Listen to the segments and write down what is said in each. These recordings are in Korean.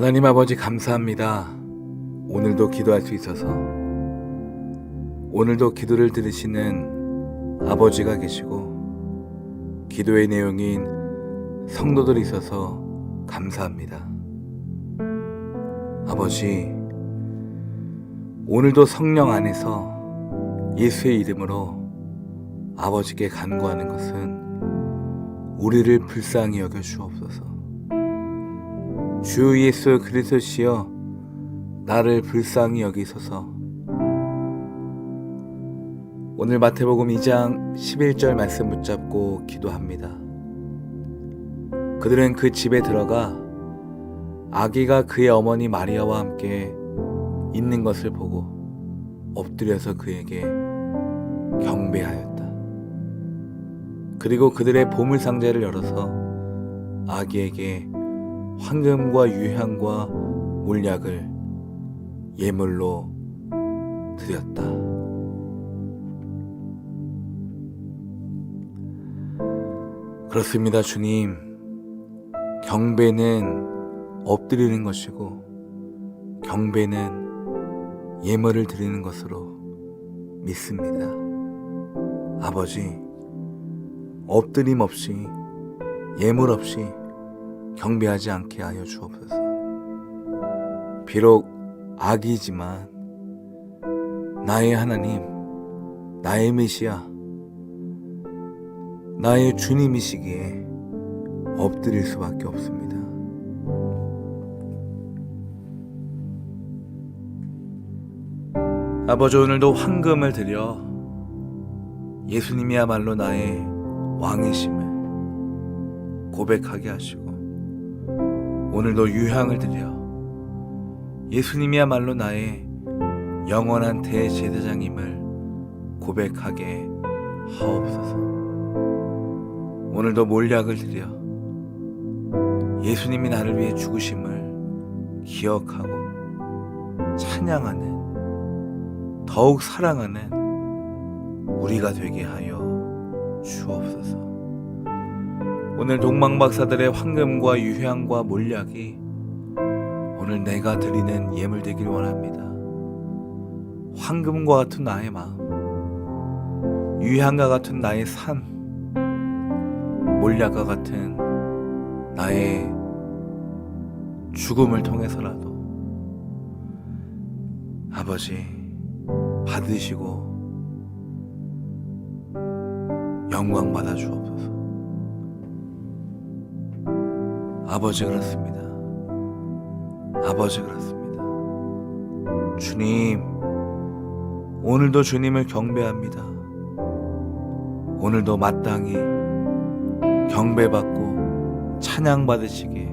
하나님 아버지 감사합니다. 오늘도 기도할 수 있어서 오늘도 기도를 들으시는 아버지가 계시고 기도의 내용인 성도들이 있어서 감사합니다. 아버지 오늘도 성령 안에서 예수의 이름으로 아버지께 간구하는 것은 우리를 불쌍히 여겨 주옵소서. 주 예수 그리스도시여 나를 불쌍히 여기소서. 오늘 마태복음 2장 11절 말씀 붙잡고 기도합니다. 그들은 그 집에 들어가 아기가 그의 어머니 마리아와 함께 있는 것을 보고 엎드려서 그에게 경배하였다. 그리고 그들의 보물 상자를 열어서 아기에게 황금과 유향과 몰약을 예물로 드렸다. 그렇습니다, 주님. 경배는 엎드리는 것이고, 경배는 예물을 드리는 것으로 믿습니다. 아버지, 엎드림 없이, 예물 없이 경배하지 않게 하여 주옵소서. 비록 악이지만, 나의 하나님, 나의 메시아, 나의 주님이시기에 엎드릴 수밖에 없습니다. 아버지 오늘도 황금을 드려 예수님이야말로 나의 왕이심을 고백하게 하시고 오늘도 유향을 드려 예수님이야말로 나의 영원한 대제사장임을 고백하게 하옵소서. 오늘도 몰약을 드려 예수님이 나를 위해 죽으심을 기억하고 찬양하는 더욱 사랑하는 우리가 되게 하여 주옵소서. 오늘 동망박사들의 황금과 유향과 몰약이 오늘 내가 드리는 예물 되길 원합니다. 황금과 같은 나의 마음, 유향과 같은 나의 삶, 몰약과 같은 나의 죽음을 통해서라도 아버지 받으시고 영광 받아 주옵소서. 아버지 그렇습니다. 아버지 그렇습니다. 주님, 오늘도 주님을 경배합니다. 오늘도 마땅히 경배받고 찬양받으시기에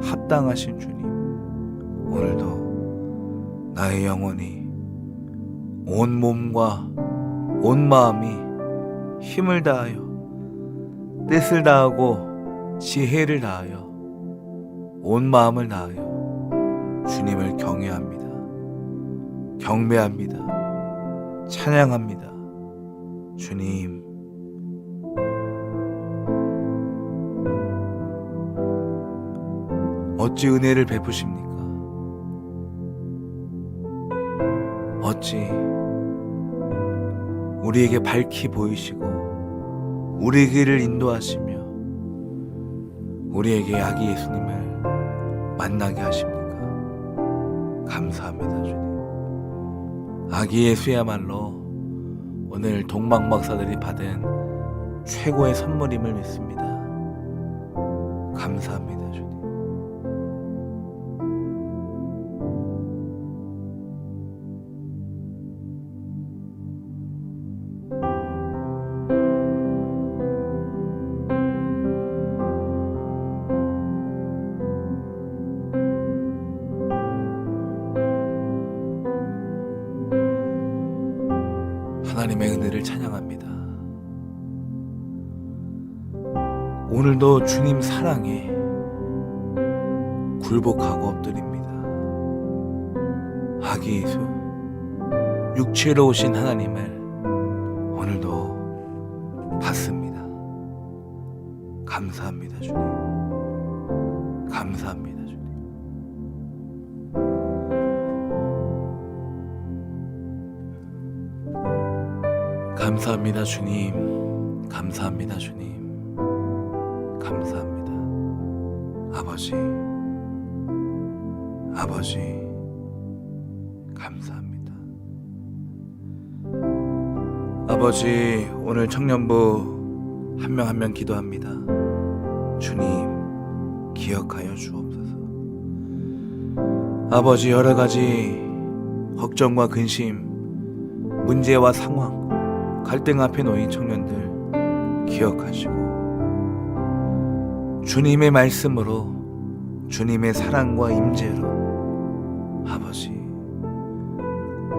합당하신 주님, 오늘도 나의 영혼이 온 몸과 온 마음이 힘을 다하여 뜻을 다하고 지혜를 다하여 온 마음을 다하여 주님을 경외합니다. 경배합니다. 찬양합니다. 주님, 어찌 은혜를 베푸십니까? 어찌 우리에게 밝히 보이시고 우리 길을 인도하시며 우리에게 아기 예수님을 만나게 하십니까? 감사합니다, 주님. 아기 예수야말로 오늘 동방 박사들이 받은 최고의 선물임을 믿습니다. 감사합니다, 주님. 하나님의 은혜를 찬양합니다. 오늘도 주님 사랑에 굴복하고 엎드립니다. 아기 예수, 육체로 오신 하나님을 오늘도 받습니다. 감사합니다, 주님. 감사합니다, 주님. 감사합니다, 주님. 감사합니다, 주님. 감사합니다. 아버지, 아버지, 감사합니다. 아버지, 오늘 청년부 한 명 한 명 기도합니다. 주님, 기억하여 주옵소서. 아버지, 여러 가지 걱정과 근심, 문제와 상황, 갈등 앞에 놓인 청년들 기억하시고, 주님의 말씀으로, 주님의 사랑과 임재로, 아버지,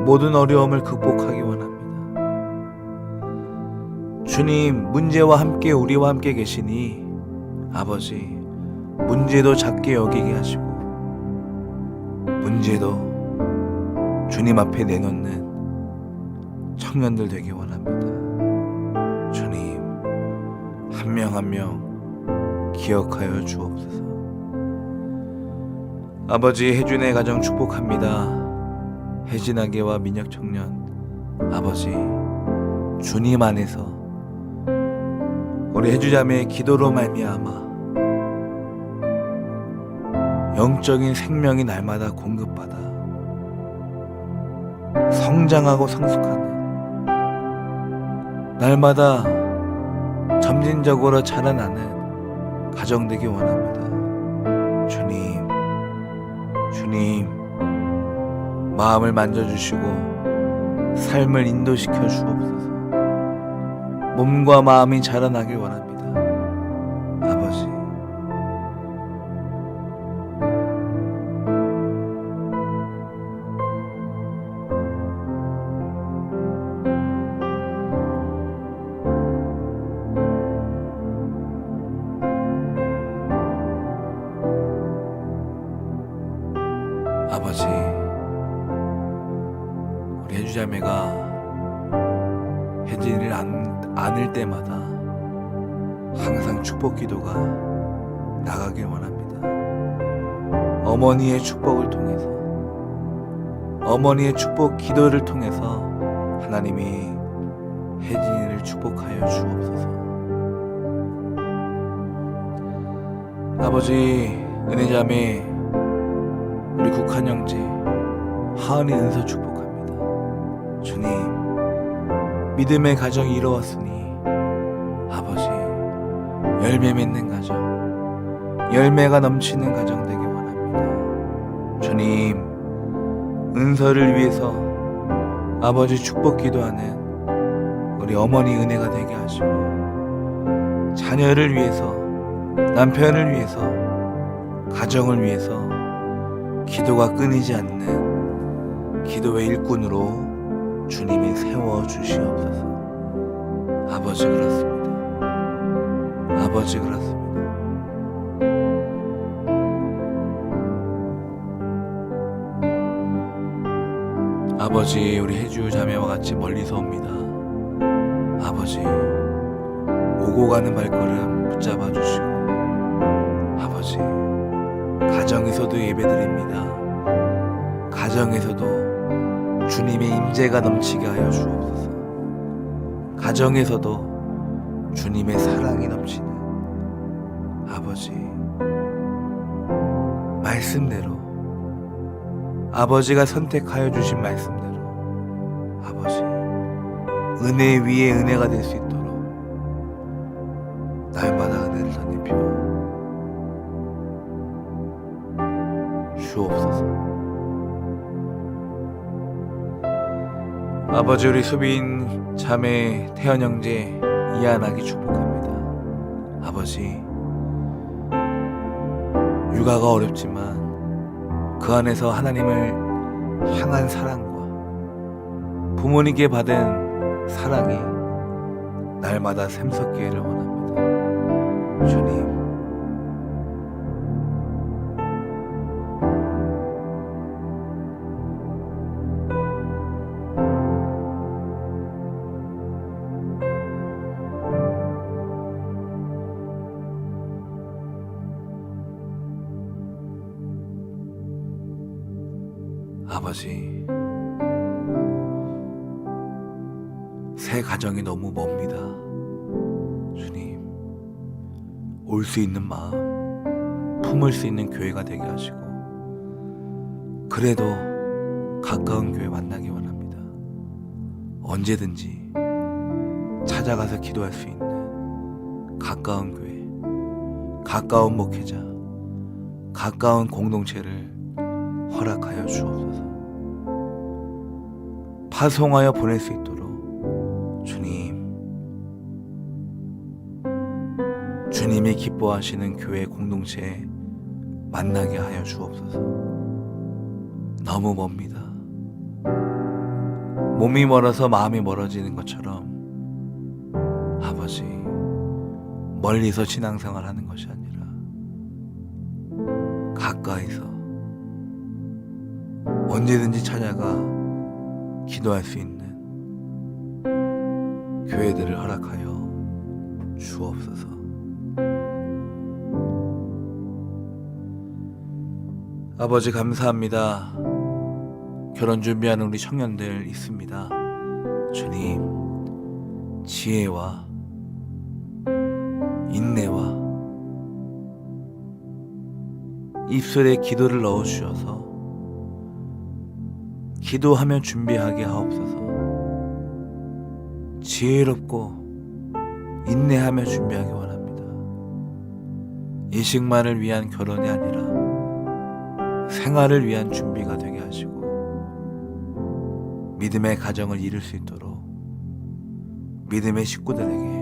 모든 어려움을 극복하기 원합니다. 주님, 문제와 함께 우리와 함께 계시니 아버지, 문제도 작게 여기게 하시고 문제도 주님 앞에 내놓는 청년들 되기 원합니다. 주님, 한 명 한 명 기억하여 주옵소서. 아버지 혜준의 가정 축복합니다. 혜진아계와 민혁 청년 아버지 주님 안에서 우리 해주자매의 기도로 말미암아 영적인 생명이 날마다 공급받아 성장하고 성숙하는 날마다 점진적으로 자라나는 가정 되기 원합니다. 주님, 주님, 마음을 만져주시고 삶을 인도시켜 주옵소서. 몸과 마음이 자라나길 원합니다. 해주자매가 혜진이를 안, 안을 때마다 항상 축복 기도가 나가길 원합니다. 어머니의 축복을 통해서 어머니의 축복 기도를 통해서 하나님이 혜진이를 축복하여 주옵소서. 아버지 은혜자매 우리 국한 형제 하은이 은서 축복합니다. 주님 믿음의 가정이 이루었으니 아버지 열매 맺는 가정 열매가 넘치는 가정 되기 원합니다. 주님 은서를 위해서 아버지 축복 기도하는 우리 어머니 은혜가 되게 하시고 자녀를 위해서 남편을 위해서 가정을 위해서 기도가 끊이지 않는 기도의 일꾼으로 주님이 세워 주시옵소서. 아버지 그렇습니다. 아버지 그렇습니다. 아버지 우리 해주 자매와 같이 멀리서 옵니다. 아버지 오고 가는 발걸음 붙잡아 주시고 아버지 가정에서도 예배드립니다. 가정에서도 주님의 임재가 넘치게 하여 주옵소서. 가정에서도 주님의 사랑이 넘치는 아버지 말씀대로 아버지가 선택하여 주신 말씀대로 아버지 은혜 위에 은혜가 될 수 있도록 날마다 아버지 우리 수빈 자매 태연 형제 이안하기 축복합니다. 아버지 육아가 어렵지만 그 안에서 하나님을 향한 사랑과 부모님께 받은 사랑이 날마다 샘솟기를 원합니다. 품을 수 있는 교회가 되게 하시고, 그래도 가까운 교회 만나기 원합니다. 언제든지 찾아가서 기도할 수 있는 가까운 교회, 가까운 목회자, 가까운 공동체를 허락하여 주옵소서. 파송하여 보낼 수 있도록 주님, 주님이 기뻐하시는 교회 공동체에 만나게 하여 주옵소서. 너무 멉니다. 몸이 멀어서 마음이 멀어지는 것처럼 아버지 멀리서 신앙생활 하는 것이 아니라 가까이서 언제든지 찾아가 기도할 수 있는 교회들을 허락하여 주옵소서. 아버지 감사합니다. 결혼 준비하는 우리 청년들 있습니다. 주님, 지혜와 인내와 입술에 기도를 넣어 주셔서 기도하며 준비하게 하옵소서. 지혜롭고 인내하며 준비하기 원합니다. 이식만을 위한 결혼이 아니라 생활을 위한 준비가 되게 하시고 믿음의 가정을 이룰 수 있도록 믿음의 식구들에게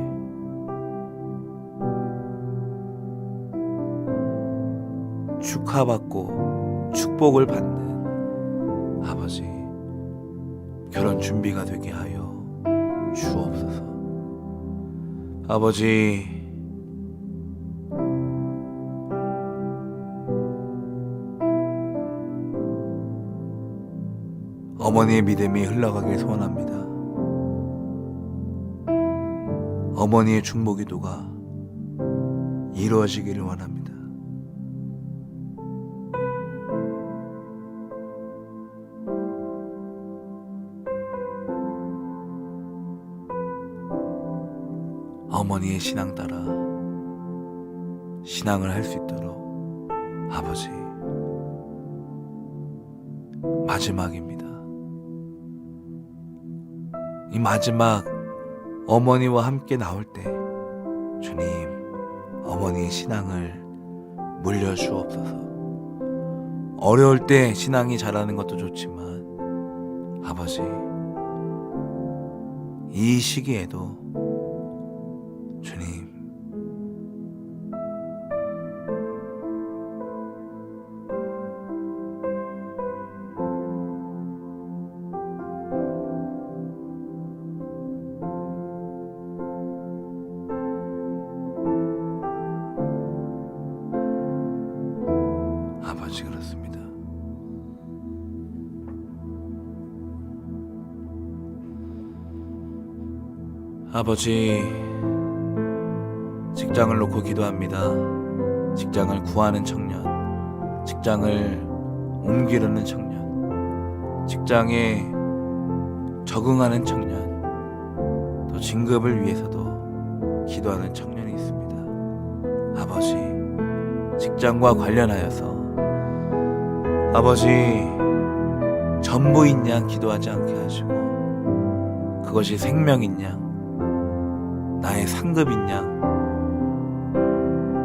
축하받고 축복을 받는 아버지 결혼 준비가 되게 하여 주옵소서. 아버지 어머니의 믿음이 흘러가길 소원합니다. 어머니의 중보기도가 이루어지기를 원합니다. 어머니의 신앙 따라 신앙을 할 수 있도록 아버지 마지막입니다. 마지막 어머니와 함께 나올 때 주님 어머니의 신앙을 물려주옵소서. 어려울 때 신앙이 자라는 것도 좋지만 아버지 이 시기에도 주님 아버지 직장을 놓고 기도합니다. 직장을 구하는 청년, 직장을 옮기려는 청년, 직장에 적응하는 청년, 또 진급을 위해서도 기도하는 청년이 있습니다. 아버지, 직장과 관련하여서 아버지 전부인 양 기도하지 않게 하시고 그것이 생명인 양 나의 상급인 양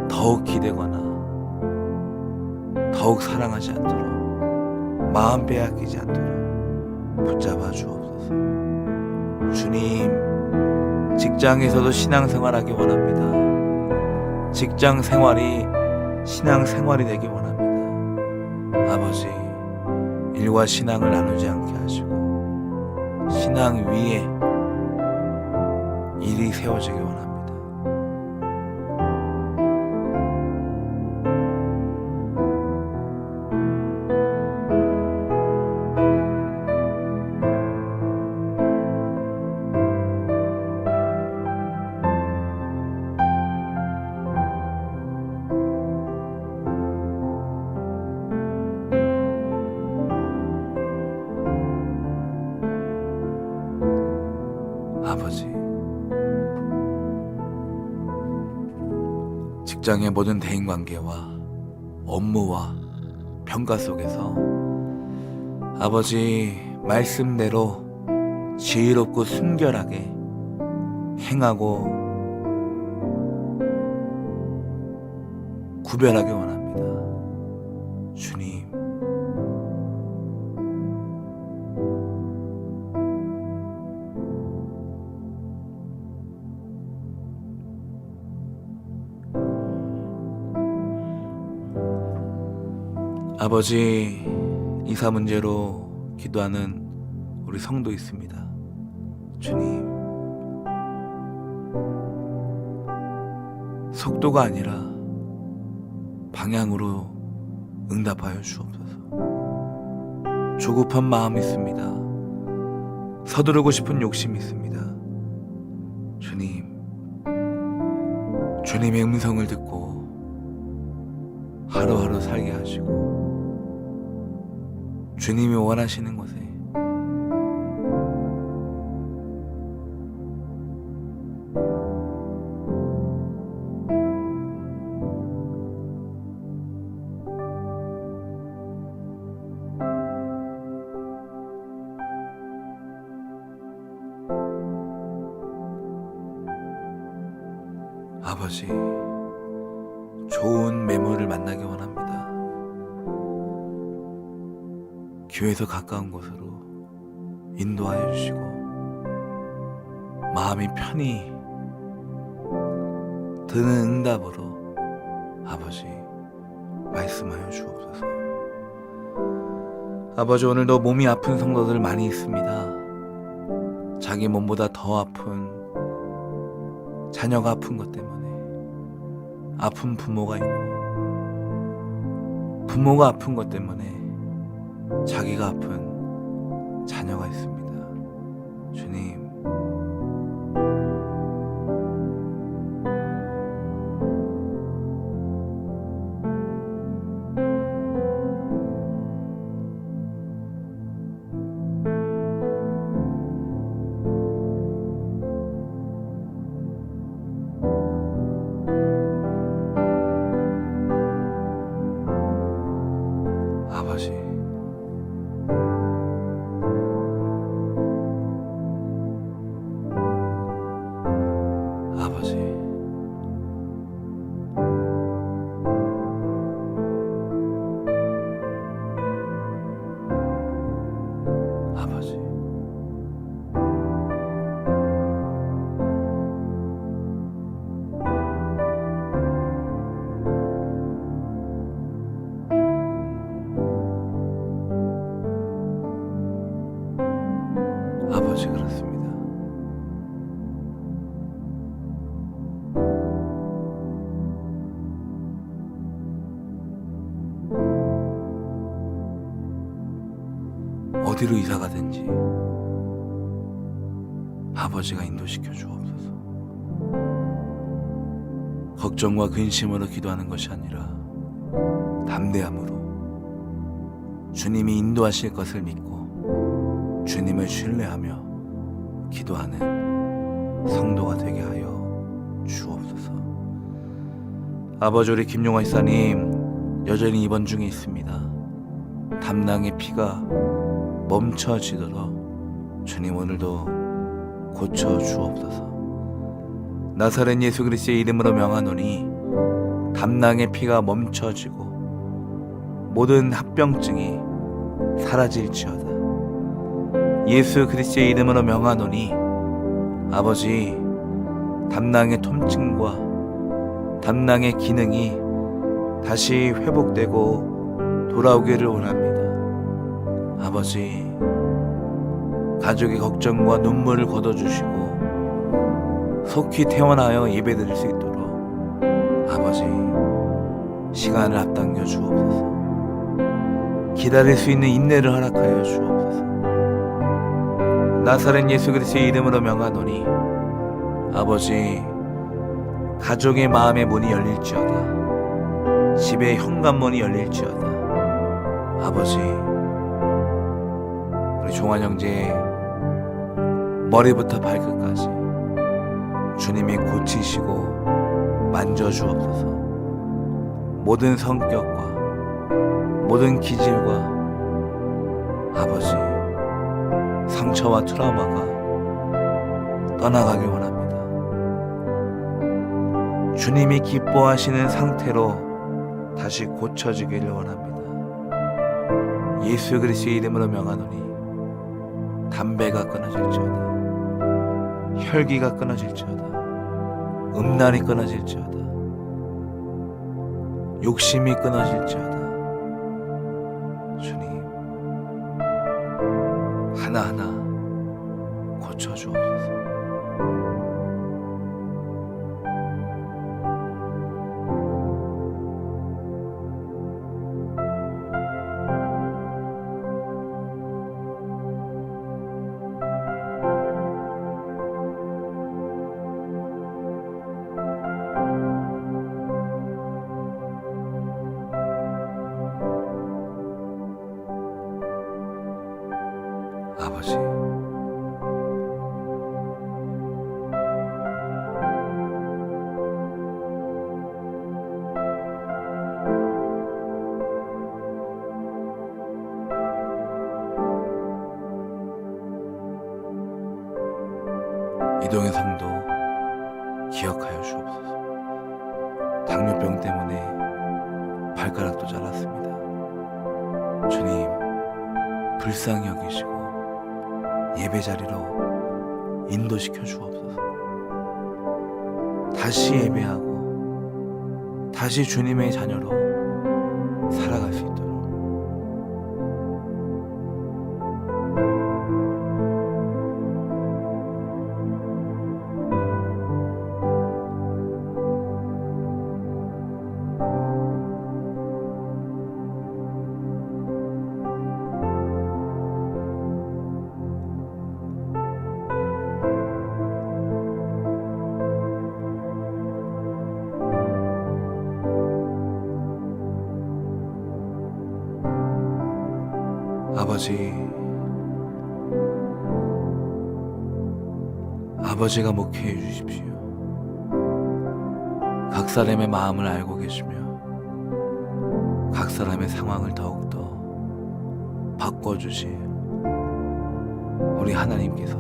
더욱 기대거나 더욱 사랑하지 않도록 마음 빼앗기지 않도록 붙잡아 주옵소서. 주님 직장에서도 신앙생활하기 원합니다. 직장 생활이 신앙생활이 되기 원합니다. 아버지 일과 신앙을 나누지 않게 하시고 신앙 위에 일이 세워지기 원합니다. 직장의 모든 대인 관계와 업무와 평가 속에서 아버지 말씀대로 지혜롭고 순결하게 행하고 구별하기 원합니다. 아버지, 이사 문제로 기도하는 우리 성도 있습니다. 주님. 속도가 아니라 방향으로 응답하여 주옵소서. 조급한 마음이 있습니다. 서두르고 싶은 욕심이 있습니다. 주님, 주님의 음성을 듣고 주님이 원하시는 곳에. 아버지, 교회에서 가까운 곳으로 인도하여 주시고, 마음이 편히 드는 응답으로 아버지, 말씀하여 주옵소서. 아버지, 오늘도 몸이 아픈 성도들 많이 있습니다. 자기 몸보다 더 아픈 자녀가 아픈 것 때문에 아픈 부모가 있고 부모가 아픈 것 때문에 자기가 아픈 자녀가 있습니다. 주님, 이사 가든지 아버지가 인도시켜 주옵소서. 걱정과 근심으로 기도하는 것이 아니라 담대함으로 주님이 인도하실 것을 믿고 주님을 신뢰하며 기도하는 성도가 되게 하여 주옵소서. 아버지 우리 김용화 이사님 여전히 입원 중에 있습니다. 담낭의 피가 멈춰지도록 주님 오늘도 고쳐 주옵소서. 나사렛 예수 그리스도의 이름으로 명하노니 담낭의 피가 멈춰지고 모든 합병증이 사라질지어다. 예수 그리스도의 이름으로 명하노니 아버지 담낭의 통증과 담낭의 기능이 다시 회복되고 돌아오기를 원합니다. 아버지 가족의 걱정과 눈물을 걷어주시고 속히 태어나여 예배드릴 수 있도록 아버지 시간을 앞당겨 주옵소서. 기다릴 수 있는 인내를 허락하여 주옵소서. 나사렛 예수 그리스도의 이름으로 명하노니 아버지 가족의 마음의 문이 열릴지어다 집의 현관문이 열릴지어다 아버지 우리 종환 형제의 머리부터 발끝까지 주님이 고치시고 만져 주옵소서. 모든 성격과 모든 기질과 아버지 상처와 트라우마가 떠나가길 원합니다. 주님이 기뻐하시는 상태로 다시 고쳐지기를 원합니다. 예수 그리스도의 이름으로 명하노니 담배가 끊어질지어다. 혈기가 끊어질지어다. 음란이 끊어질지어다. 욕심이 끊어질지어다. 주님, 하나하나 고쳐주옵소서. 이동의 성도 기억하여 주옵소서. 당뇨병 때문에 발가락도 잘랐습니다. 주님, 불쌍히 여기시고 예배 자리로 인도시켜 주옵소서. 다시 예배하고 다시 주님의 자녀로 살아갈 수 아버지, 아버지가 목회해 주십시오. 각 사람의 마음을 알고 계시며, 각 사람의 상황을 더욱더 바꿔주실 우리 하나님께서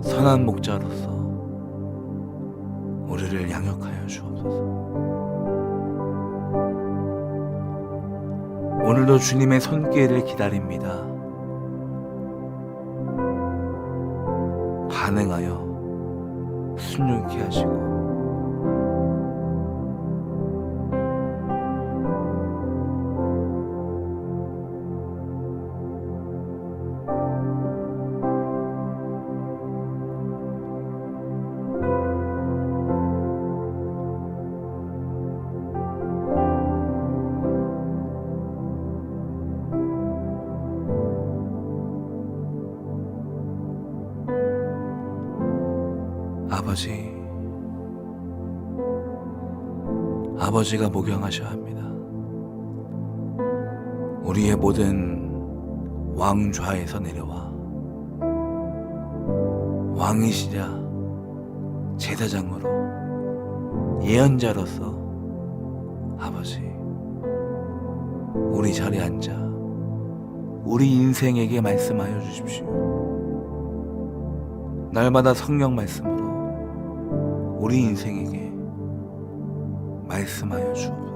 선한 목자로서 우리를 양육하여 주옵소서. 오늘도 주님의 손길을 기다립니다. 반응하여 순종케 하시고 아버지가 목영하셔야 합니다. 우리의 모든 왕좌에서 내려와 왕이시자 제사장으로 예언자로서 아버지 우리 자리에 앉아 우리 인생에게 말씀하여 주십시오. 날마다 성령 말씀으로 우리 인생에게 말씀하여 주옵소서.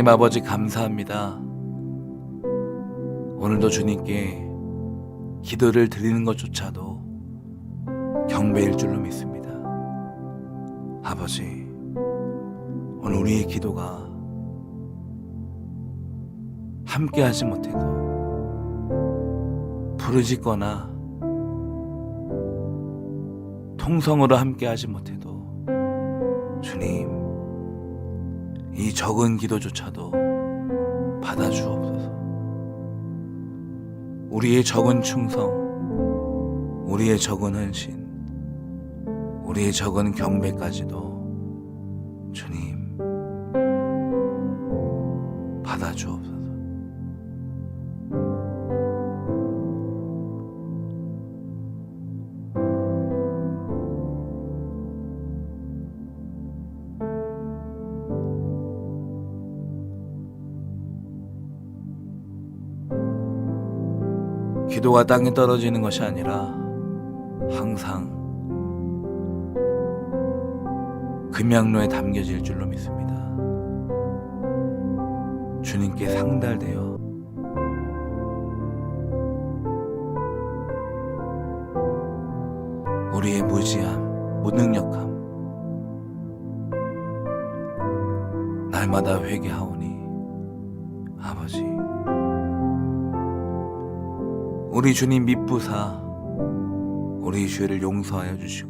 하나님 아버지 감사합니다. 오늘도 주님께 기도를 드리는 것조차도 경배일 줄로 믿습니다. 아버지, 오늘 우리의 기도가 함께 하지 못해도 부르짖거나 통성으로 함께 하지 못해도 주님 이 적은 기도조차도 받아주옵소서. 우리의 적은 충성, 우리의 적은 헌신, 우리의 적은 경배까지도 주님 받아주옵소서. 기도가 땅에 떨어지는 것이 아니라 항상 금양로에 담겨질 줄로 믿습니다. 주님께 상달되어 우리의 무지함, 무능력함 날마다 회개하오 우리 주님 믿부사 우리 죄를 용서하여 주시고